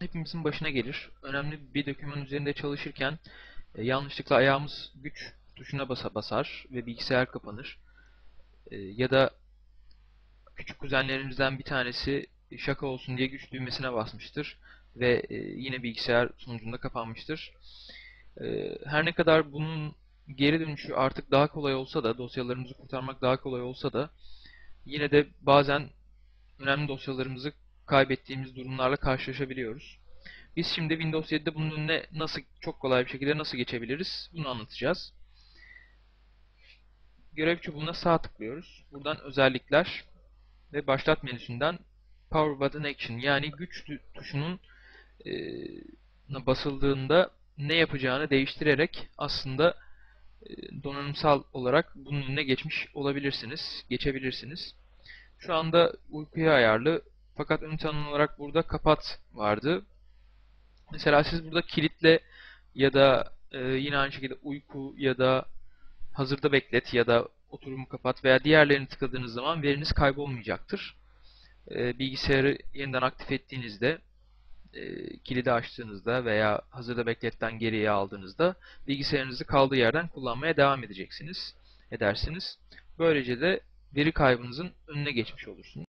hepimizin başına gelir. Önemli bir doküman üzerinde çalışırken e, yanlışlıkla ayağımız güç tuşuna basa basar ve bilgisayar kapanır. E, ya da küçük kuzenlerimizden bir tanesi şaka olsun diye güç düğmesine basmıştır ve e, yine bilgisayar sonucunda kapanmıştır. E, her ne kadar bunun geri dönüşü artık daha kolay olsa da, dosyalarımızı kurtarmak daha kolay olsa da yine de bazen önemli dosyalarımızı kaybettiğimiz durumlarla karşılaşabiliyoruz. Biz şimdi Windows 7'de bunun önüne nasıl çok kolay bir şekilde nasıl geçebiliriz? Bunu anlatacağız. Görev çubuğuna sağ tıklıyoruz. Buradan özellikler ve başlat menüsünden Power Button Action yani güç tuşunun e, basıldığında ne yapacağını değiştirerek aslında e, donanımsal olarak bunun önüne geçmiş olabilirsiniz, geçebilirsiniz. Şu anda uykuya ayarlı fakat ön tanım olarak burada kapat vardı. Mesela siz burada kilitle ya da e, yine aynı şekilde uyku ya da hazırda beklet ya da oturumu kapat veya diğerlerini tıkladığınız zaman veriniz kaybolmayacaktır. E, bilgisayarı yeniden aktif ettiğinizde e, kilidi açtığınızda veya hazırda bekletten geriye aldığınızda bilgisayarınızı kaldığı yerden kullanmaya devam edeceksiniz, edersiniz. Böylece de veri kaybınızın önüne geçmiş olursunuz.